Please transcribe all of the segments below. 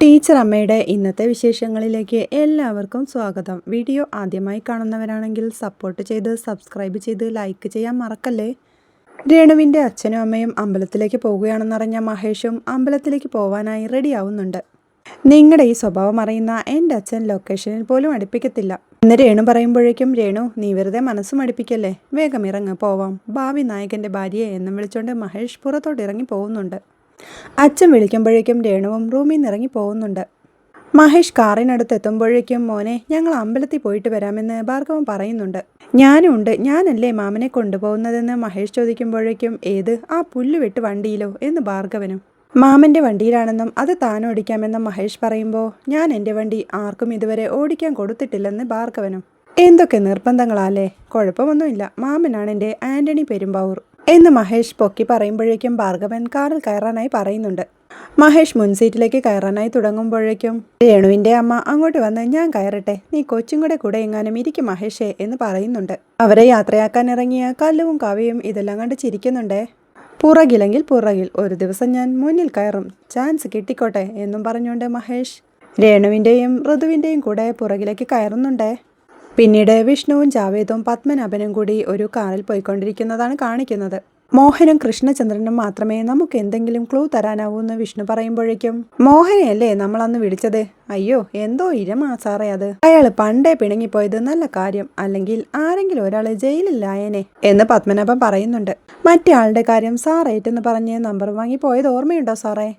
Teacher അമ്മയുടെ ഇന്നത്തെ വിശേഷങ്ങളിലേക്ക് എല്ലാവർക്കും സ്വാഗതം. വീഡിയോ ആദ്യമായി കാണുന്നവരാണെങ്കിൽ സപ്പോർട്ട് ചെയ്ത് സബ്സ്ക്രൈബ് ചെയ്ത് ലൈക്ക് ചെയ്യാൻ മറക്കല്ലേ? രേണുവിന്റെ അച്ഛനും അമ്മയും അമ്പലത്തിലേക്ക് പോവുകയാണെന്നറിഞ്ഞ മഹേഷും അമ്പലത്തിലേക്ക് പോവാനായി റെഡിയാവുന്നുണ്ട് നിങ്ങളുടെ ഈ സ്വഭാവം അറിയുന്ന എന്റെ അച്ഛൻ ലൊക്കേഷനിൽ പോലും അടുപ്പിക്കത്തില്ല. എന്ന് രേണു പറയുമ്പോഴേക്കും രേണു നീ വെറുതെ മനസ്സും അടുപ്പിക്കല്ലേ? വേഗം ഇറങ്ങ് പോവാം. ഭാവി നായകന്റെ ഭാര്യയെ എന്നും വിളിച്ചുകൊണ്ട് മഹേഷ് പുറത്തോട്ട് ഇറങ്ങി പോകുന്നുണ്ട്. അച്ഛൻ വിളിക്കുമ്പോഴേക്കും രേണുവും റൂമിൽ നിന്ന് ഇറങ്ങി പോകുന്നുണ്ട്. മഹേഷ് കാറിനടുത്ത് എത്തുമ്പോഴേക്കും മോനെ ഞങ്ങൾ അമ്പലത്തിൽ പോയിട്ട് വരാമെന്ന് ഭാർഗവൻ പറയുന്നുണ്ട്. ഞാനും ഉണ്ട് ഞാനല്ലേ മാമനെ കൊണ്ടുപോകുന്നതെന്ന് മഹേഷ് ചോദിക്കുമ്പോഴേക്കും ഏത് ആ പുല്ല് വെട്ട് വണ്ടിയിലോ എന്ന് ഭാർഗവനും. മാമന്റെ വണ്ടിയിലാണെന്നും അത് താൻ ഓടിക്കാമെന്നും മഹേഷ് പറയുമ്പോൾ ഞാൻ എന്റെ വണ്ടി ആർക്കും ഇതുവരെ ഓടിക്കാൻ കൊടുത്തിട്ടില്ലെന്ന് ഭാർഗവനും. എന്തൊക്കെ നിർബന്ധങ്ങളാലേ കുഴപ്പമൊന്നുമില്ല. മാമനാണ് എന്റെ ആന്റണി പെരുമ്പാവൂർ. എന്ന് മഹേഷ് പൊക്കി പറയുമ്പോഴേക്കും ഭാർഗവൻ കാറിൽ കയറാനായി പറയുന്നുണ്ട്. മഹേഷ് മുൻസീറ്റിലേക്ക് കയറാനായി തുടങ്ങുമ്പോഴേക്കും രേണുവിന്റെ അമ്മ അങ്ങോട്ട് വന്ന് ഞാൻ കയറട്ടെ നീ കൊച്ചും കൂടെ കൂടെ എങ്ങാനും ഇരിക്കും മഹേഷേ എന്ന് പറയുന്നുണ്ട്. അവരെ യാത്രയാക്കാൻ ഇറങ്ങിയ കല്ലുവും കവിയും ഇതെല്ലാം കണ്ട് ചിരിക്കുന്നുണ്ടേ. പുറകിലെങ്കിൽ പുറകിൽ ഒരു ദിവസം ഞാൻ മുന്നിൽ കയറും ചാൻസ് കിട്ടിക്കോട്ടെ എന്നും പറഞ്ഞുകൊണ്ട് മഹേഷ് രേണുവിന്റെയും ഋതുവിന്റെയും കൂടെ പുറകിലേക്ക് കയറുന്നുണ്ടേ. പിന്നീട് വിഷ്ണുവും ജാവേദും പത്മനാഭനും കൂടി ഒരു കാറിൽ പോയിക്കൊണ്ടിരിക്കുന്നതാണ് കാണിക്കുന്നത്. മോഹനും കൃഷ്ണചന്ദ്രനും മാത്രമേ നമുക്ക് എന്തെങ്കിലും ക്ലൂ തരാനാവൂ എന്ന് വിഷ്ണു പറയുമ്പോഴേക്കും മോഹനെയല്ലേ നമ്മൾ അന്ന് വിളിച്ചത്? അയ്യോ എന്തോ ഇരമാ സാറേ അത്. അയാൾ പണ്ടേ പിണങ്ങിപ്പോയത് നല്ല കാര്യം അല്ലെങ്കിൽ ആരെങ്കിലും ഒരാൾ ജയിലിലായനെ എന്ന് പത്മനാഭൻ പറയുന്നുണ്ട്. മറ്റേ ആളുടെ കാര്യം സാറേറ്റെന്ന് പറഞ്ഞ് നമ്പർ വാങ്ങി പോയത് ഓർമ്മയുണ്ടോ സാറേ?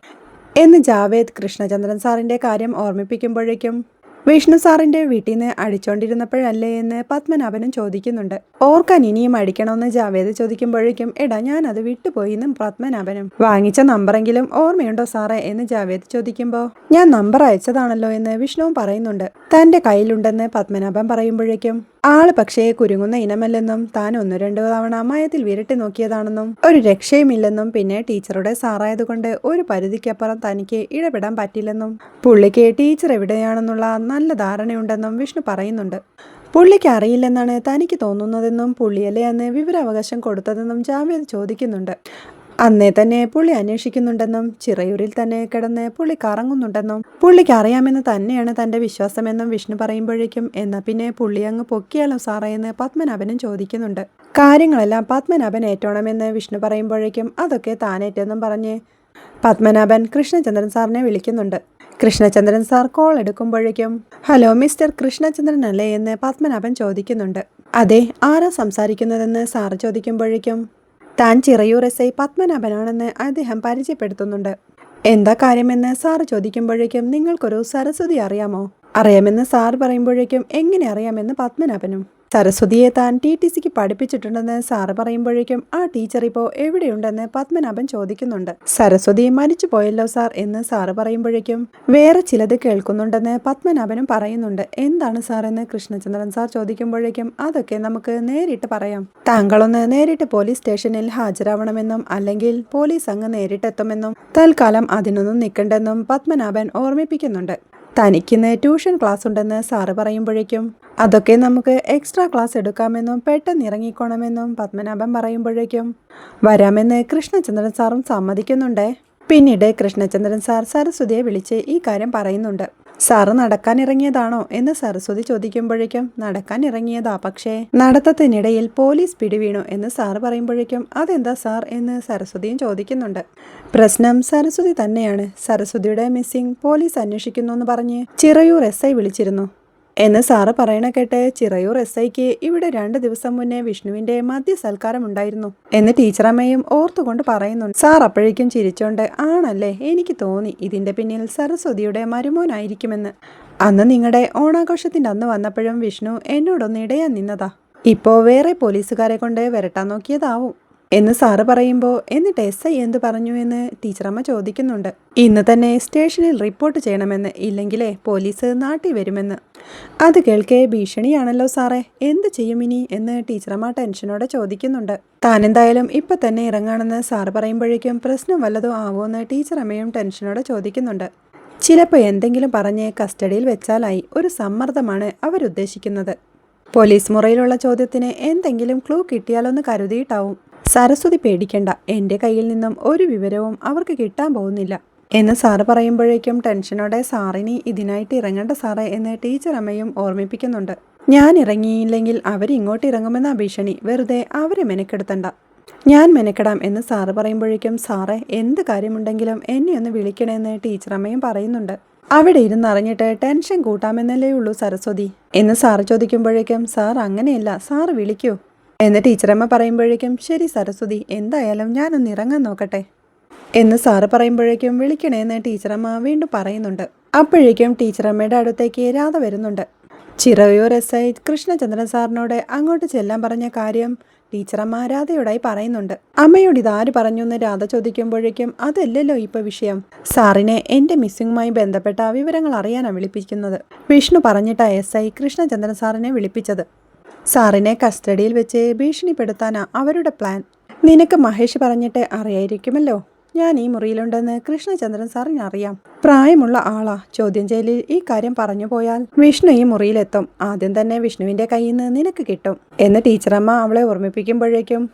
എന്ന് ജാവേദ് കൃഷ്ണചന്ദ്രൻ സാറിന്റെ കാര്യം ഓർമ്മിപ്പിക്കുമ്പോഴേക്കും വിഷ്ണു സാറിന്റെ വീട്ടിൽ നിന്ന് അടിച്ചോണ്ടിരുന്നപ്പോഴല്ലേ എന്ന് പത്മനാഭനും ചോദിക്കുന്നുണ്ട്. ഓർക്കാൻ ഇനിയും അടിക്കണമെന്ന് ജാവേദ് ചോദിക്കുമ്പോഴേക്കും എടാ ഞാൻ അത് വിട്ടുപോയി എന്നും പത്മനാഭനും. വാങ്ങിച്ച നമ്പറെങ്കിലും ഓർമ്മയുണ്ടോ സാറേ? എന്ന് ജാവേദ് ചോദിക്കുമ്പോൾ ഞാൻ നമ്പർ അയച്ചതാണല്ലോ എന്ന് വിഷ്ണുവും പറയുന്നുണ്ട്. തന്റെ കയ്യിലുണ്ടെന്ന് പത്മനാഭൻ പറയുമ്പോഴേക്കും ആൾ പക്ഷേ കുരുങ്ങുന്ന ഇനമല്ലെന്നും താൻ ഒന്ന് രണ്ടു തവണ മയത്തിൽ വിരട്ടി നോക്കിയതാണെന്നും ഒരു രക്ഷയുമില്ലെന്നും പിന്നെ ടീച്ചറുടെ സാറായതുകൊണ്ട് ഒരു പരിധിക്കപ്പുറം തനിക്ക് ഇടപെടാൻ പറ്റില്ലെന്നും പുള്ളിക്ക് ടീച്ചർ എവിടെയാണെന്നുള്ള നല്ല ധാരണയുണ്ടെന്നും വിഷ്ണു പറയുന്നുണ്ട്. പുള്ളിക്ക് അറിയില്ലെന്നാണ് തനിക്ക് തോന്നുന്നതെന്നും പുള്ളിയല്ലേ അന്ന് വിവരാവകാശം കൊടുത്തതെന്നും ജാവേദ് ചോദിക്കുന്നുണ്ട്. അന്നേ തന്നെ പുള്ളി അന്വേഷിക്കുന്നുണ്ടെന്നും ചിറയൂരിൽ തന്നെ കിടന്ന് പുള്ളി കറങ്ങുന്നുണ്ടെന്നും പുള്ളിക്ക് അറിയാമെന്ന് തന്നെയാണ് തന്റെ വിശ്വാസമെന്നും വിഷ്ണു പറയുമ്പോഴേക്കും. എന്നാൽ പിന്നെ പുള്ളി അങ്ങ് പൊക്കിയാലോ സാറേ എന്ന് പത്മനാഭനും ചോദിക്കുന്നുണ്ട്. കാര്യങ്ങളെല്ലാം പത്മനാഭൻ ഏറ്റണമെന്ന് വിഷ്ണു പറയുമ്പോഴേക്കും അതൊക്കെ താനേറ്റെന്നും പറഞ്ഞ് പത്മനാഭൻ കൃഷ്ണചന്ദ്രൻ സാറിനെ വിളിക്കുന്നുണ്ട്. കൃഷ്ണചന്ദ്രൻ സാർ കോൾ എടുക്കുമ്പോഴേക്കും ഹലോ മിസ്റ്റർ കൃഷ്ണചന്ദ്രൻ അല്ലേ? എന്ന് പത്മനാഭൻ ചോദിക്കുന്നുണ്ട്. അതെ ആരാ സംസാരിക്കുന്നതെന്ന്? സാർ ചോദിക്കുമ്പോഴേക്കും താൻ ചിറയൂർ എസ് ഐ പത്മനാഭനാണെന്ന് അദ്ദേഹം പരിചയപ്പെടുത്തുന്നുണ്ട്. എന്താ കാര്യമെന്ന്? സാർ ചോദിക്കുമ്പോഴേക്കും നിങ്ങൾക്കൊരു സരസ്വതി അറിയാമോ? അറിയാമെന്ന് സാർ പറയുമ്പോഴേക്കും എങ്ങനെ അറിയാമെന്ന് പത്മനാഭനും സരസ്വതിയെ താൻ ടി ടി സിക്ക് പഠിപ്പിച്ചിട്ടുണ്ടെന്ന് സാറ് പറയുമ്പോഴേക്കും ആ ടീച്ചർ ഇപ്പോൾ എവിടെയുണ്ടെന്ന് പത്മനാഭൻ ചോദിക്കുന്നുണ്ട്. സരസ്വതി മരിച്ചു പോയല്ലോ സാർ എന്ന് സാറ് പറയുമ്പോഴേക്കും വേറെ ചിലത് കേൾക്കുന്നുണ്ടെന്ന് പത്മനാഭനും പറയുന്നുണ്ട്. എന്താണ് സാർ എന്ന് കൃഷ്ണചന്ദ്രൻ സാർ ചോദിക്കുമ്പോഴേക്കും അതൊക്കെ നമുക്ക് നേരിട്ട് പറയാം. താങ്കളൊന്ന് നേരിട്ട് പോലീസ് സ്റ്റേഷനിൽ ഹാജരാവണമെന്നും അല്ലെങ്കിൽ പോലീസ് അങ്ങ് നേരിട്ടെത്തുമെന്നും തൽക്കാലം അതിനൊന്നും നിൽക്കണ്ടെന്നും പത്മനാഭൻ ഓർമ്മിപ്പിക്കുന്നുണ്ട്. തനിക്കിന്ന് ട്യൂഷൻ ക്ലാസ് ഉണ്ടെന്ന് സാറ് പറയുമ്പോഴേക്കും. അതൊക്കെ നമുക്ക് എക്സ്ട്രാ ക്ലാസ് എടുക്കാമെന്നും പെട്ടെന്ന് ഇറങ്ങിക്കോണമെന്നും പത്മനാഭൻ പറയുമ്പോഴേക്കും. വരാമെന്ന് കൃഷ്ണചന്ദ്രൻ സാറും സമ്മതിക്കുന്നുണ്ടേ. പിന്നീട് കൃഷ്ണചന്ദ്രൻ സാർ സരസ്വതിയെ വിളിച്ച് ഈ കാര്യം പറയുന്നുണ്ട്. സാറ് നടക്കാൻ ഇറങ്ങിയതാണോ എന്ന് സരസ്വതി ചോദിക്കുമ്പോഴേക്കും നടക്കാൻ ഇറങ്ങിയതാ പക്ഷേ. നടത്തത്തിനിടയിൽ പോലീസ് പിടിവീണു എന്ന് സാറ് പറയുമ്പോഴേക്കും അതെന്താ സാർ? എന്ന് സരസ്വതിയും ചോദിക്കുന്നുണ്ട്. പ്രശ്നം സരസ്വതി തന്നെയാണ്. സരസ്വതിയുടെ മിസ്സിംഗ് പോലീസ് അന്വേഷിക്കുന്നു എന്ന് പറഞ്ഞ് ചിറയൂർ എസ് ഐ വിളിച്ചിരുന്നു. എന്ന് സാറ് പറയണ കേട്ട് ചിറയൂർ എസ് ഐക്ക് ഇവിടെ രണ്ട് ദിവസം മുന്നേ വിഷ്ണുവിന്റെ മദ്യ സൽക്കാരം ഉണ്ടായിരുന്നു എന്ന് ടീച്ചറമ്മയും ഓർത്തുകൊണ്ട് പറയുന്നുണ്ട് സാർ അപ്പോഴേക്കും ചിരിച്ചോണ്ട് ആണല്ലേ എനിക്ക് തോന്നി ഇതിന്റെ പിന്നിൽ സരസ്വതിയുടെ മരുമോനായിരിക്കുമെന്ന്. അന്ന് നിങ്ങളുടെ ഓണാഘോഷത്തിന്റെ അന്ന് വന്നപ്പോഴും വിഷ്ണു എന്നോടൊന്ന് ഇടയാൻ നിന്നതാ. ഇപ്പോ വേറെ പോലീസുകാരെ കൊണ്ട് വരട്ടാൻ നോക്കിയതാവും. എന്ന് സാറ് പറയുമ്പോൾ എന്നിട്ട് എസ് ഐ എന്ത് പറഞ്ഞു? എന്ന് ടീച്ചറമ്മ ചോദിക്കുന്നുണ്ട്. ഇന്ന് തന്നെ സ്റ്റേഷനിൽ റിപ്പോർട്ട് ചെയ്യണമെന്ന് ഇല്ലെങ്കിലേ പോലീസ് നാട്ടിൽ വരുമെന്ന്. അത് കേൾക്കേ ഭീഷണിയാണല്ലോ സാറേ എന്ത് ചെയ്യും ഇനി എന്ന് ടീച്ചറമ്മ ടെൻഷനോടെ ചോദിക്കുന്നുണ്ട്. താനെന്തായാലും ഇപ്പൊ തന്നെ ഇറങ്ങാണെന്ന് സാറ് പറയുമ്പോഴേക്കും പ്രശ്നം വല്ലതും ആവുമെന്ന് ടീച്ചറമ്മയും ടെൻഷനോടെ ചോദിക്കുന്നുണ്ട്. ചിലപ്പോൾ എന്തെങ്കിലും പറഞ്ഞ് കസ്റ്റഡിയിൽ വെച്ചാലായി ഒരു സമ്മർദ്ദമാണ് അവരുദ്ദേശിക്കുന്നത്. പോലീസ് മുറയിലുള്ള ചോദ്യത്തിന് എന്തെങ്കിലും ക്ലൂ കിട്ടിയാലൊന്ന് കരുതിയിട്ടാവും. സരസ്വതി പേടിക്കണ്ട. എന്റെ കയ്യിൽ നിന്നും ഒരു വിവരവും അവർക്ക് കിട്ടാൻ പോകുന്നില്ല. എന്ന് സാറ് പറയുമ്പോഴേക്കും ടെൻഷനോടെ സാറിനി ഇതിനായിട്ട് ഇറങ്ങേണ്ട സാറേ എന്ന് ടീച്ചർ അമ്മയും ഓർമ്മിപ്പിക്കുന്നുണ്ട്. ഞാൻ ഇറങ്ങിയില്ലെങ്കിൽ അവരിങ്ങോട്ട് ഇറങ്ങുമെന്ന ഭീഷണി. വെറുതെ അവരെ മെനക്കെടുത്തണ്ട. ഞാൻ മെനക്കെടാം എന്ന് സാറ് പറയുമ്പോഴേക്കും സാറേ എന്ത് കാര്യമുണ്ടെങ്കിലും എന്നെ ഒന്ന് വിളിക്കണമെന്ന് ടീച്ചർ അമ്മയും പറയുന്നുണ്ട്. അവിടെ ഇരുന്ന് അറിഞ്ഞിട്ട് ടെൻഷൻ കൂട്ടാമെന്നല്ലേ ഉള്ളൂ സരസ്വതി എന്ന് സാറ് ചോദിക്കുമ്പോഴേക്കും സാർ അങ്ങനെയല്ല. സാറ് വിളിക്കൂ. എന്ന് ടീച്ചറമ്മ പറയുമ്പോഴേക്കും ശരി സരസ്വതി എന്തായാലും ഞാനൊന്ന് ഇറങ്ങാൻ നോക്കട്ടെ. എന്ന് സാറ് പറയുമ്പോഴേക്കും വിളിക്കണേന്ന് ടീച്ചറമ്മ വീണ്ടും പറയുന്നുണ്ട്. അപ്പോഴേക്കും ടീച്ചറമ്മയുടെ അടുത്തേക്ക് രാധ വരുന്നുണ്ട്. ചിറയൂർ എസ് ഐ കൃഷ്ണചന്ദ്രൻ സാറിനോട് അങ്ങോട്ട് ചെല്ലാൻ പറഞ്ഞ കാര്യം ടീച്ചറമ്മ രാധയോടായി പറയുന്നുണ്ട്. അമ്മയോട് ഇതാര് പറഞ്ഞു? എന്ന് രാധ ചോദിക്കുമ്പോഴേക്കും അതല്ലല്ലോ ഇപ്പൊ വിഷയം. സാറിനെ എന്റെ മിസ്സിങ്ങുമായി ബന്ധപ്പെട്ട വിവരങ്ങൾ അറിയാനാണ് വിളിപ്പിക്കുന്നത്. വിഷ്ണു പറഞ്ഞിട്ടാണ് എസ് ഐ കൃഷ്ണചന്ദ്രൻ സാറിനെ വിളിപ്പിച്ചത്. സാറിനെ കസ്റ്റഡിയിൽ വെച്ച് ഭീഷണിപ്പെടുത്താനാ അവരുടെ പ്ലാൻ. നിനക്ക് മഹേഷ് പറഞ്ഞിട്ട് അറിയായിരിക്കുമല്ലോ. ഞാൻ ഈ മുറിയിലുണ്ടെന്ന് കൃഷ്ണചന്ദ്രൻ സാറിന് അറിയാം. പ്രായമുള്ള ആളാ. ചോദ്യം ചെയ്യലിൽ ഈ കാര്യം പറഞ്ഞു പോയാൽ വിഷ്ണു ഈ മുറിയിലെത്തും. ആദ്യം തന്നെ വിഷ്ണുവിന്റെ കയ്യിൽ നിന്ന് നിനക്ക് കിട്ടും. എന്ന് ടീച്ചറമ്മ അവളെ ഓർമ്മിപ്പിക്കുമ്പോഴേക്കും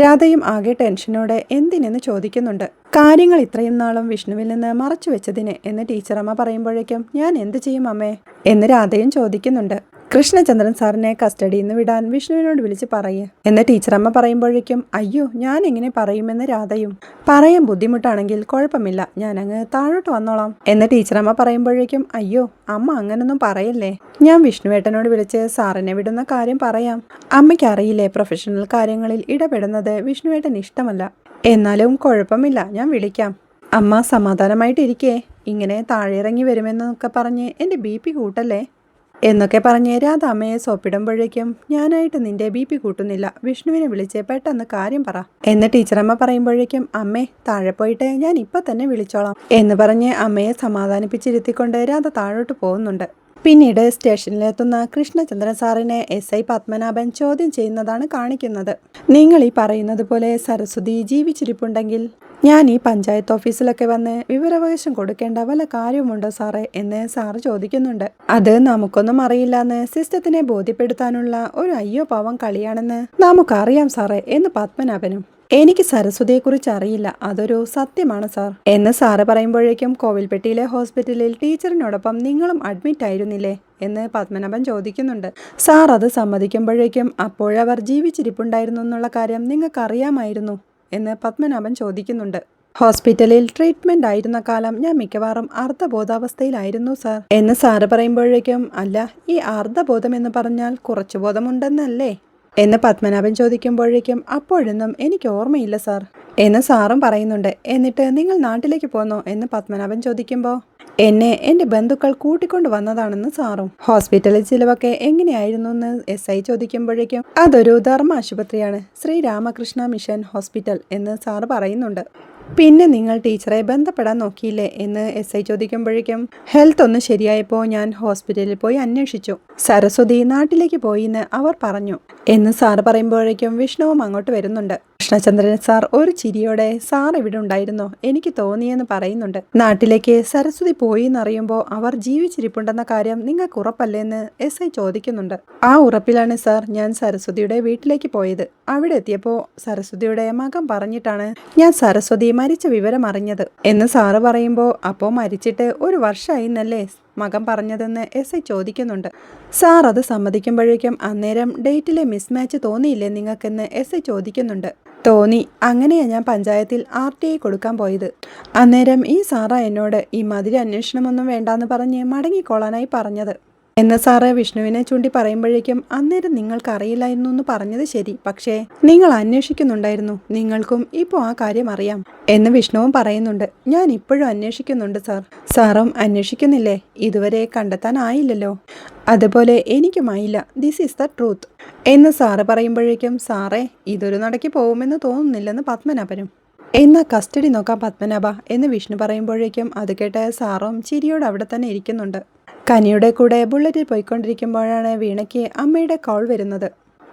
രാധയും ആകെ ടെൻഷനോടെ എന്തിനെന്ന് ചോദിക്കുന്നുണ്ട്. കാര്യങ്ങൾ ഇത്രയും നാളും വിഷ്ണുവിൽ നിന്ന് മറച്ചു വെച്ചതിന് എന്ന് ടീച്ചറമ്മ പറയുമ്പോഴേക്കും ഞാൻ എന്ത് ചെയ്യും അമ്മേ? എന്ന് രാധയും ചോദിക്കുന്നുണ്ട്. കൃഷ്ണചന്ദ്രൻ സാറിനെ കസ്റ്റഡിയിൽ നിന്ന് വിടാൻ വിഷ്ണുവിനോട് വിളിച്ച് പറയേ. എന്ന് ടീച്ചറമ്മ പറയുമ്പോഴേക്കും അയ്യോ ഞാൻ എങ്ങനെ പറയുമെന്ന് രാധയും. പറയാൻ ബുദ്ധിമുട്ടാണെങ്കിൽ കുഴപ്പമില്ല ഞാൻ അങ്ങ് താഴോട്ട് വന്നോളാം. എന്ന് ടീച്ചറമ്മ പറയുമ്പോഴേക്കും അയ്യോ അമ്മ അങ്ങനൊന്നും പറയല്ലേ. ഞാൻ വിഷ്ണുവേട്ടനോട് വിളിച്ച് സാറിനെ വിടുന്ന കാര്യം പറയാം. അമ്മയ്ക്ക് അറിയില്ലേ പ്രൊഫഷണൽ കാര്യങ്ങളിൽ ഇടപെടുന്നത് വിഷ്ണുവേട്ടൻ ഇഷ്ടമല്ല. എന്നാലും കുഴപ്പമില്ല ഞാൻ വിളിക്കാം. അമ്മ സമാധാനമായിട്ടിരിക്കേ. ഇങ്ങനെ താഴെ ഇറങ്ങി വരുമെന്നൊക്കെ പറഞ്ഞ് എന്റെ ബി പി കൂട്ടല്ലേ? എന്നൊക്കെ പറഞ്ഞ് രാധാമ്മയെ സോപ്പിടുമ്പോഴേക്കും ഞാനായിട്ട് നിന്റെ ബി പി കൂട്ടുന്നില്ല. വിഷ്ണുവിനെ വിളിച്ച് പെട്ടെന്ന് കാര്യം പറ എന്ന് ടീച്ചറമ്മ പറയുമ്പോഴേക്കും അമ്മേ താഴെ പോയിട്ട് ഞാൻ ഇപ്പൊ തന്നെ വിളിച്ചോളാം എന്ന് പറഞ്ഞ് അമ്മയെ സമാധാനിപ്പിച്ചിരുത്തിക്കൊണ്ട് രാധ താഴോട്ട് പോകുന്നുണ്ട്. പിന്നീട് സ്റ്റേഷനിലെത്തുന്ന കൃഷ്ണചന്ദ്രൻ സാറിനെ എസ് ഐ പത്മനാഭൻ ചോദ്യം ചെയ്യുന്നതാണ് കാണിക്കുന്നത്. നിങ്ങൾ ഈ പറയുന്നത് പോലെ സരസ്വതി ജീവിച്ചിരിപ്പുണ്ടെങ്കിൽ ഞാൻ ഈ പഞ്ചായത്ത് ഓഫീസിലൊക്കെ വന്ന് വിവരാവകാശം കൊടുക്കേണ്ട വല്ല കാര്യവുമുണ്ടോ സാറേ എന്ന് സാറ് ചോദിക്കുന്നുണ്ട്. അത് നമുക്കൊന്നും അറിയില്ലെന്ന് സിസ്റ്റത്തിനെ ബോധ്യപ്പെടുത്താനുള്ള ഒരു അയ്യോ പാവം കളിയാണെന്ന് നമുക്കറിയാം സാറേ എന്ന് പത്മനാഭനും. എനിക്ക് സരസ്വതിയെക്കുറിച്ച് അറിയില്ല. അതൊരു സത്യമാണ് സാർ. എന്ന് സാറ് പറയുമ്പോഴേക്കും കോവിൽപ്പെട്ടിയിലെ ഹോസ്പിറ്റലിൽ ടീച്ചറിനോടൊപ്പം നിങ്ങളും അഡ്മിറ്റ് ആയിരുന്നില്ലേ എന്ന് പത്മനാഭൻ ചോദിക്കുന്നുണ്ട്. സാർ അത് സമ്മതിക്കുമ്പോഴേക്കും അപ്പോഴവർ ജീവിച്ചിരിപ്പുണ്ടായിരുന്നു എന്നുള്ള കാര്യം നിങ്ങൾക്കറിയാമായിരുന്നു. എന്ന് പത്മനാഭൻ ചോദിക്കുന്നുണ്ട്. ഹോസ്പിറ്റലിൽ ട്രീറ്റ്മെന്റ് ആയിരുന്ന കാലം ഞാൻ മിക്കവാറും അർദ്ധബോധാവസ്ഥയിലായിരുന്നു സർ. എന്ന് സാറ് പറയുമ്പോഴേക്കും അല്ല ഈ അർദ്ധബോധം എന്ന് പറഞ്ഞാൽ കുറച്ചു ബോധമുണ്ടെന്നല്ലേ? എന്ന് പത്മനാഭൻ ചോദിക്കുമ്പോഴേക്കും അപ്പോഴൊന്നും എനിക്ക് ഓർമ്മയില്ല സാർ. എന്ന് സാറും പറയുന്നുണ്ട്. എന്നിട്ട് നിങ്ങൾ നാട്ടിലേക്ക് പോന്നോ? എന്ന് പത്മനാഭൻ ചോദിക്കുമ്പോൾ എന്നെ എന്റെ ബന്ധുക്കൾ കൂട്ടിക്കൊണ്ട് വന്നതാണെന്ന് സാറും. ഹോസ്പിറ്റലിൽ ചിലവൊക്കെ എങ്ങനെയായിരുന്നു എന്ന് എസ് ഐ ചോദിക്കുമ്പോഴേക്കും അതൊരു ധർമ്മ ആശുപത്രിയാണ് ശ്രീ രാമകൃഷ്ണ മിഷൻ ഹോസ്പിറ്റൽ എന്ന് സാറ് പറയുന്നുണ്ട്. പിന്നെ നിങ്ങൾ ടീച്ചറെ ബന്ധപ്പെടാൻ നോക്കിയില്ലേ എന്ന് എസ് ഐ ചോദിക്കുമ്പോഴേക്കും ഹെൽത്ത് ഒന്ന് ശരിയായപ്പോൾ ഞാൻ ഹോസ്പിറ്റലിൽ പോയി അന്വേഷിച്ചു. സരസ്വതി നാട്ടിലേക്ക് പോയി എന്ന് അവർ പറഞ്ഞു. എന്ന് സാറ് പറയുമ്പോഴേക്കും വിഷ്ണുവും അങ്ങോട്ട് വരുന്നുണ്ട്. കൃഷ്ണചന്ദ്രൻ സാർ ഒരു ചിരിയോടെ സാർ ഇവിടെ ഉണ്ടായിരുന്നോ? എനിക്ക് തോന്നിയെന്ന് പറയുന്നുണ്ട്. നാട്ടിലേക്ക് സരസ്വതി പോയി എന്നറിയുമ്പോൾ അവർ ജീവിച്ചിരിപ്പുണ്ടെന്ന കാര്യം നിങ്ങൾക്ക് ഉറപ്പല്ലേന്ന് എസ് ഐ ചോദിക്കുന്നുണ്ട്. ആ ഉറപ്പിലാണ് സാർ ഞാൻ സരസ്വതിയുടെ വീട്ടിലേക്ക് പോയത്. അവിടെ എത്തിയപ്പോൾ സരസ്വതിയുടെ മകൻ പറഞ്ഞിട്ടാണ് ഞാൻ സരസ്വതി മരിച്ച വിവരം അറിഞ്ഞത് എന്ന് സാറ് പറയുമ്പോൾ അപ്പോൾ മരിച്ചിട്ട് ഒരു വർഷമായി എന്നല്ലേ? മകൻ പറഞ്ഞതെന്ന് എസ് ഐ ചോദിക്കുന്നുണ്ട്. സാർ അത് സമ്മതിക്കുമ്പോഴേക്കും അന്നേരം ഡേറ്റിലെ മിസ്മാച്ച് തോന്നിയില്ലേ നിങ്ങൾക്കെന്ന് എസ് ഐ ചോദിക്കുന്നുണ്ട്. തോന്നി. അങ്ങനെയാണ് ഞാൻ പഞ്ചായത്തിൽ ആർ ടി ഐ കൊടുക്കാൻ പോയത്. അന്നേരം ഈ സാറ എന്നോട് ഈ മതിരി അന്വേഷണമൊന്നും വേണ്ടാന്ന് പറഞ്ഞ് മടങ്ങിക്കോളാനായി പറഞ്ഞത്. എന്ന് സാറേ വിഷ്ണുവിനെ ചൂണ്ടി പറയുമ്പോഴേക്കും അന്നേരം നിങ്ങൾക്ക് അറിയില്ലായിരുന്നു എന്ന് പറഞ്ഞത് ശരി. പക്ഷേ നിങ്ങൾ അന്വേഷിക്കുന്നുണ്ടായിരുന്നു. നിങ്ങൾക്കും ഇപ്പോൾ ആ കാര്യം അറിയാം എന്ന് വിഷ്ണുവും പറയുന്നുണ്ട്. ഞാൻ ഇപ്പോഴും അന്വേഷിക്കുന്നുണ്ട് സാർ. സാറും അന്വേഷിക്കുന്നില്ലേ? ഇതുവരെ കണ്ടെത്താനായില്ലല്ലോ അതുപോലെ എനിക്കുമായില്ല ദിസ് ഈസ് ദ ട്രൂത്ത് എന്ന് സാറ് പറയുമ്പോഴേക്കും സാറേ ഇതൊരു നടക്കി പോകുമെന്ന് തോന്നുന്നില്ലെന്ന് പത്മനാഭനും. എന്നാ കസ്റ്റഡി നോക്കാം പത്മനാഭ എന്ന് വിഷ്ണു പറയുമ്പോഴേക്കും അത് കേട്ട് സാറും ചിരിയോട് അവിടെ തന്നെ ഇരിക്കുന്നുണ്ട്. കനിയുടെ കൂടെ ബുള്ളറ്റിൽ പോയിക്കൊണ്ടിരിക്കുമ്പോഴാണ് വീണയ്ക്ക് അമ്മയുടെ കോൾ വരുന്നത്.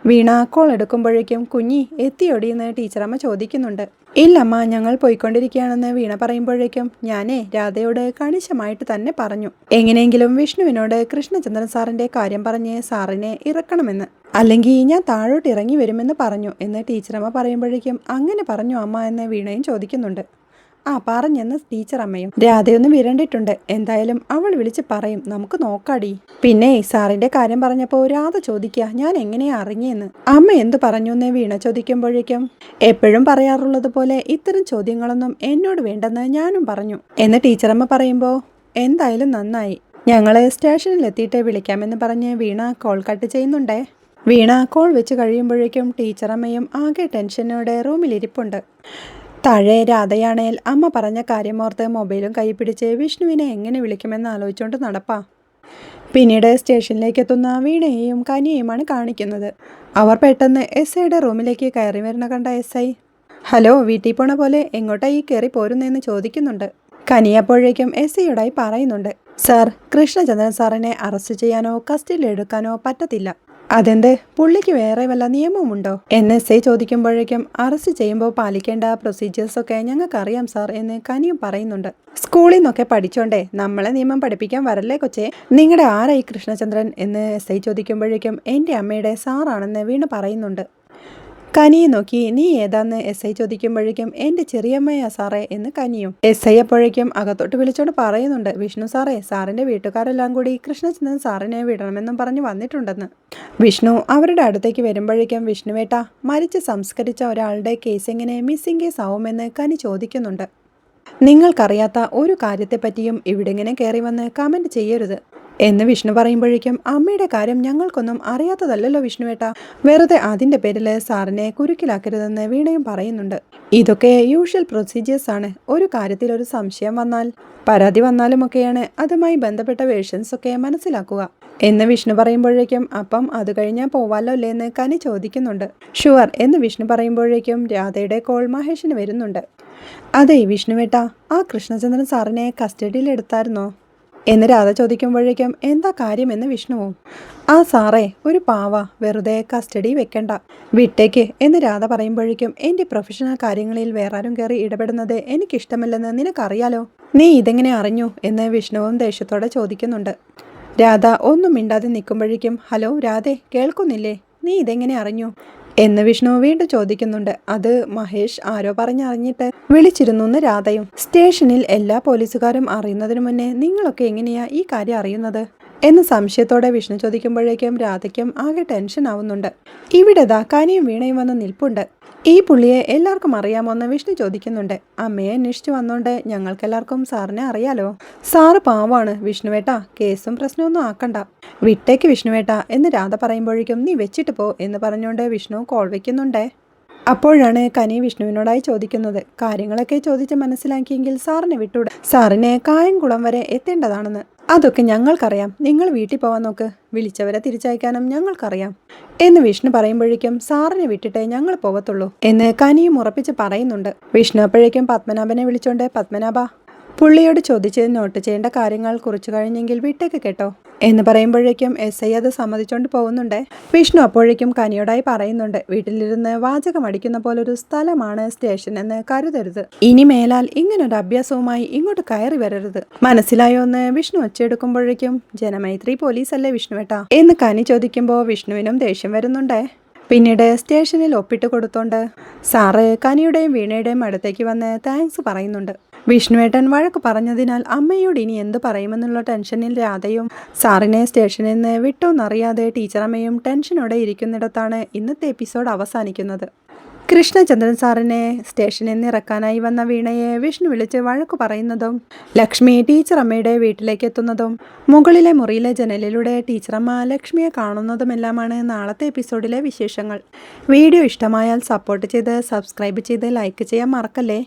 വീണ കോൾ എടുക്കുമ്പോഴേക്കും കുഞ്ഞി എത്തിയൊടിയെന്ന് ടീച്ചറമ്മ ചോദിക്കുന്നുണ്ട്. ഇല്ലമ്മ ഞങ്ങൾ പോയിക്കൊണ്ടിരിക്കുകയാണെന്ന് വീണ പറയുമ്പോഴേക്കും ഞാനേ രാധയോട് കണിശമായിട്ട് തന്നെ പറഞ്ഞു. എങ്ങനെയെങ്കിലും വിഷ്ണുവിനോട് കൃഷ്ണചന്ദ്രൻ സാറിന്റെ കാര്യം പറഞ്ഞ് സാറിനെ ഇറക്കണമെന്ന്. അല്ലെങ്കിൽ ഞാൻ താഴോട്ട് ഇറങ്ങി വരുമെന്ന് പറഞ്ഞു എന്ന് ടീച്ചറമ്മ പറയുമ്പോഴേക്കും അങ്ങനെ പറഞ്ഞു അമ്മ എന്ന് വീണയും ചോദിക്കുന്നുണ്ട്. ആ പറഞ്ഞെന്ന് ടീച്ചർ അമ്മയും രാധയൊന്ന് വിരണ്ടിട്ടുണ്ട്. എന്തായാലും അവൾ വിളിച്ച് പറയും. നമുക്ക് നോക്കാടി. പിന്നെ സാറിന്റെ കാര്യം പറഞ്ഞപ്പോ രാധ ചോദിക്കുക ഞാൻ എങ്ങനെയാ അറിഞ്ഞെന്ന്. അമ്മ എന്തു പറഞ്ഞു എന്നേ വീണ ചോദിക്കുമ്പോഴേക്കും എപ്പോഴും പറയാറുള്ളത് പോലെ ഇത്തരം ചോദ്യങ്ങളൊന്നും എന്നോട് വേണ്ടെന്ന് ഞാനും പറഞ്ഞു. എന്ന് ടീച്ചറമ്മ പറയുമ്പോ എന്തായാലും നന്നായി. ഞങ്ങൾ സ്റ്റേഷനിൽ എത്തിയിട്ട് വിളിക്കാമെന്ന് പറഞ്ഞ് വീണ കോൾ കട്ട് ചെയ്യുന്നുണ്ടേ. വീണ കോൾ വെച്ച് കഴിയുമ്പോഴേക്കും ടീച്ചറമ്മയും ആകെ ടെൻഷനോടെ റൂമിലിരിപ്പുണ്ട്. താഴെ രാധയാണേൽ അമ്മ പറഞ്ഞ കാര്യമോർത്ത് മൊബൈലും കൈ പിടിച്ച് വിഷ്ണുവിനെ എങ്ങനെ വിളിക്കുമെന്ന് ആലോചിച്ചുകൊണ്ട് നടപ്പാ. പിന്നീട് സ്റ്റേഷനിലേക്ക് എത്തുന്ന വീണയെയും കനിയെയുമാണ് കാണിക്കുന്നത്. അവർ പെട്ടെന്ന് എസ് ഐയുടെ റൂമിലേക്ക് കയറി വരുന്ന കണ്ട എസ് ഐ ഹലോ വീട്ടിൽ പോണ പോലെ എങ്ങോട്ടാ എങ്ങോട്ടായി കയറി പോരുന്നതെന്ന് ചോദിക്കുന്നുണ്ട് കനിയപ്പോഴേക്കും എസ് ഐയോടായി പറയുന്നുണ്ട് സാർ കൃഷ്ണചന്ദ്രൻ സാറിനെ അറസ്റ്റ് ചെയ്യാനോ കസ്റ്റഡിയിൽ എടുക്കാനോ പറ്റത്തില്ല. അതെന്ത്? പുള്ളിക്ക് വേറെ വല്ല നിയമമുണ്ടോ? എൻ എസ് ഐ ചോദിക്കുമ്പോഴേക്കും അറസ്റ്റ് ചെയ്യുമ്പോൾ പാലിക്കേണ്ട പ്രൊസീജിയേഴ്സ് ഒക്കെ ഞങ്ങൾക്കറിയാം സാർ എന്ന് കനിയും പറയുന്നുണ്ട്. സ്കൂളിൽ നിന്നൊക്കെ പഠിച്ചോണ്ടേ നമ്മളെ നിയമം പഠിപ്പിക്കാൻ വരല്ലേ കൊച്ചേ? നിങ്ങളുടെ ആരായി കൃഷ്ണചന്ദ്രൻ? എന്ന് എസ് ഐ ചോദിക്കുമ്പോഴേക്കും എന്റെ അമ്മയുടെ സാറാണെന്ന് വീണ് പറയുന്നുണ്ട്. കനിയെ നോക്കി നീ ഏതാന്ന്? എസ് ഐ ചോദിക്കുമ്പോഴേക്കും എന്റെ ചെറിയമ്മയാ സാറേ എന്ന് കനിയും. എസ് ഐ അപ്പോഴേക്കും അകത്തോട്ട് വിളിച്ചോണ്ട് പറയുന്നുണ്ട്. വിഷ്ണു സാറേ സാറിന്റെ വീട്ടുകാരെല്ലാം കൂടി കൃഷ്ണചന്ദ്രൻ സാറിനെ വിടണമെന്നും പറഞ്ഞ് വന്നിട്ടുണ്ടെന്ന്. വിഷ്ണു അവരുടെ അടുത്തേക്ക് വരുമ്പോഴേക്കും വിഷ്ണുവേട്ട മരിച്ച് സംസ്കരിച്ച ഒരാളുടെ കേസ് എങ്ങനെ മിസ്സിംഗ് കേസ് ആവുമെന്ന് കനി ചോദിക്കുന്നുണ്ട്. നിങ്ങൾക്കറിയാത്ത ഒരു കാര്യത്തെപ്പറ്റിയും ഇവിടെ ഇങ്ങനെ കയറി വന്ന് കമന്റ് ചെയ്യരുത്. എന്ന് വിഷ്ണു പറയുമ്പോഴേക്കും അമ്മയുടെ കാര്യം ഞങ്ങൾക്കൊന്നും അറിയാത്തതല്ലല്ലോ വിഷ്ണുവേട്ട. വെറുതെ അതിന്റെ പേരിൽ സാറിനെ കുരുക്കിലാക്കരുതെന്ന് വീണയും പറയുന്നുണ്ട്. ഇതൊക്കെ യൂഷ്വൽ പ്രൊസീജിയേഴ്സ് ആണ്. ഒരു കാര്യത്തിൽ ഒരു സംശയം വന്നാൽ പരാതി വന്നാലുമൊക്കെയാണ് അതുമായി ബന്ധപ്പെട്ട വേർഷൻസ് ഒക്കെ മനസ്സിലാക്കുക. എന്ന് വിഷ്ണു പറയുമ്പോഴേക്കും അപ്പം അത് കഴിഞ്ഞാൽ പോവാലോ അല്ലേ എന്ന് കനി ചോദിക്കുന്നുണ്ട്. ഷുവർ എന്ന് വിഷ്ണു പറയുമ്പോഴേക്കും രാധയുടെ കോൾ മഹേഷിന് വരുന്നുണ്ട്. അതെ വിഷ്ണുവേട്ട ആ കൃഷ്ണചന്ദ്രൻ സാറിനെ കസ്റ്റഡിയിൽ എടുത്തായിരുന്നോ എന്ന് രാധ ചോദിക്കുമ്പോഴേക്കും എന്താ കാര്യമെന്ന് വിഷ്ണുവും ആ സാറേ ഒരു പാവ വെറുതെ കസ്റ്റഡി വെക്കണ്ട. വിട്ടേക്ക്. എന്ന് രാധ പറയുമ്പോഴേക്കും എന്റെ പ്രൊഫഷണൽ കാര്യങ്ങളിൽ വേറെ ആരും കയറി ഇടപെടുന്നത് എനിക്കിഷ്ടമല്ലെന്ന് നിനക്കറിയാലോ? നീ ഇതെങ്ങനെ അറിഞ്ഞു? എന്ന് വിഷ്ണുവും ദേഷ്യത്തോടെ ചോദിക്കുന്നുണ്ട്. രാധ ഒന്നും മിണ്ടാതെ നിൽക്കുമ്പോഴേക്കും ഹലോ രാധേ കേൾക്കുന്നില്ലേ? നീ ഇതെങ്ങനെ അറിഞ്ഞു? എന്ന് വിഷ്ണു വീണ്ടും ചോദിക്കുന്നുണ്ട്. അത് മഹേഷ് ആരോ പറഞ്ഞറിഞ്ഞിട്ട് വിളിച്ചിരുന്നു എന്ന് രാധയും. സ്റ്റേഷനിൽ എല്ലാ പോലീസുകാരും അറിയുന്നതിന് മുന്നേ നിങ്ങളൊക്കെ എങ്ങനെയാ ഈ കാര്യം അറിയുന്നത്? എന്ന് സംശയത്തോടെ വിഷ്ണു ചോദിക്കുമ്പോഴേക്കും രാധയ്ക്കും ആകെ ടെൻഷൻ ആവുന്നുണ്ട്. ഇവിടെ ദാക്കാനിയും കനിയും വീണയും വന്ന് നിൽപ്പുണ്ട്. ഈ പുള്ളിയെ എല്ലാവർക്കും അറിയാമോന്ന് വിഷ്ണു ചോദിക്കുന്നുണ്ട്. അമ്മയെ അന്വേഷിച്ചു വന്നോണ്ട് ഞങ്ങൾക്കെല്ലാവർക്കും സാറിനെ അറിയാലോ? സാറ് പാവാണ്. വിഷ്ണുവേട്ട കേസും പ്രശ്നമൊന്നും ആക്കണ്ട. വിട്ടേക്ക് വിഷ്ണുവേട്ട എന്ന് രാധ പറയുമ്പോഴേക്കും നീ വെച്ചിട്ട് പോ എന്ന് പറഞ്ഞുകൊണ്ട് വിഷ്ണു കോൾ വയ്ക്കുന്നുണ്ടേ അപ്പോഴാണ് കനി വിഷ്ണുവിനോടായി ചോദിക്കുന്നത്. കാര്യങ്ങളൊക്കെ ചോദിച്ച് മനസ്സിലാക്കിയെങ്കിൽ സാറിനെ വിട്ടൂടെ. സാറിനെ കായംകുളം വരെ എത്തേണ്ടതാണെന്ന്. അതൊക്കെ ഞങ്ങൾക്കറിയാം. നിങ്ങൾ വീട്ടിൽ പോവാൻ നോക്ക്. വിളിച്ചവരെ തിരിച്ചയക്കാനും ഞങ്ങൾക്കറിയാം. എന്ന് വിഷ്ണു പറയുമ്പോഴേക്കും സാറിനെ വിട്ടിട്ടേ ഞങ്ങൾ പോവത്തുള്ളൂ എന്ന് കനിയും ഉറപ്പിച്ച് പറയുന്നുണ്ട്. വിഷ്ണു അപ്പോഴേക്കും പത്മനാഭനെ വിളിച്ചോണ്ട് പത്മനാഭ പുള്ളിയോട് ചോദിച്ച് നോട്ട് ചെയ്യേണ്ട കാര്യങ്ങൾ കുറിച്ചു കഴിഞ്ഞെങ്കിൽ വിട്ടേക്ക് കേട്ടോ. എന്ന് പറയുമ്പോഴേക്കും എസ് ഐ അത് സമ്മതിച്ചോണ്ട് പോകുന്നുണ്ട്. വിഷ്ണു അപ്പോഴേക്കും കനിയോടായി പറയുന്നുണ്ട് വീട്ടിലിരുന്ന് വാചകം അടിക്കുന്ന പോലെ ഒരു സ്ഥലമാണ് സ്റ്റേഷൻ എന്ന് കരുതരുത്. ഇനി മേലാൽ ഇങ്ങനൊരു അഭ്യാസവുമായി ഇങ്ങോട്ട് കയറി വരരുത്. മനസ്സിലായോ എന്ന് വിഷ്ണു ഒച്ചയെടുക്കുമ്പോഴേക്കും ജനമൈത്രി പോലീസ് അല്ലേ വിഷ്ണുവേട്ടാ? എന്ന് കനി ചോദിക്കുമ്പോൾ വിഷ്ണുവിനും ദേഷ്യം വരുന്നുണ്ടേ. പിന്നീട് സ്റ്റേഷനിൽ ഒപ്പിട്ട് കൊടുത്തോണ്ട് സാറ് കനിയുടെയും വീണയുടെയും അടുത്തേക്ക് വന്ന് താങ്ക്സ് പറയുന്നുണ്ട്. വിഷ്ണുവേട്ടൻ വഴക്ക് പറഞ്ഞതിനാൽ അമ്മയോട് ഇനി എന്ത് പറയുമെന്നുള്ള ടെൻഷനിൽ രാധയും സാറിനെ സ്റ്റേഷനിൽ നിന്ന് വിട്ടോന്നറിയാതെ ടീച്ചറമ്മയും ടെൻഷനോടെ ഇരിക്കുന്നിടത്താണ് ഇന്നത്തെ എപ്പിസോഡ് അവസാനിക്കുന്നത്. കൃഷ്ണചന്ദ്രൻ സാറിനെ സ്റ്റേഷനിൽ നിന്ന് ഇറക്കാനായി വന്ന വീണയെ വിഷ്ണു വിളിച്ച് വഴക്കു പറയുന്നതും ലക്ഷ്മി ടീച്ചറമ്മയുടെ വീട്ടിലേക്ക് എത്തുന്നതും മുകളിലെ മുറിയിലെ ജനലിലൂടെ ടീച്ചറമ്മ ലക്ഷ്മിയെ കാണുന്നതുമെല്ലാമാണ് നാളത്തെ എപ്പിസോഡിലെ വിശേഷങ്ങൾ. വീഡിയോ ഇഷ്ടമായാൽ സപ്പോർട്ട് ചെയ്ത് സബ്സ്ക്രൈബ് ചെയ്ത് ലൈക്ക് ചെയ്യാൻ മറക്കല്ലേ?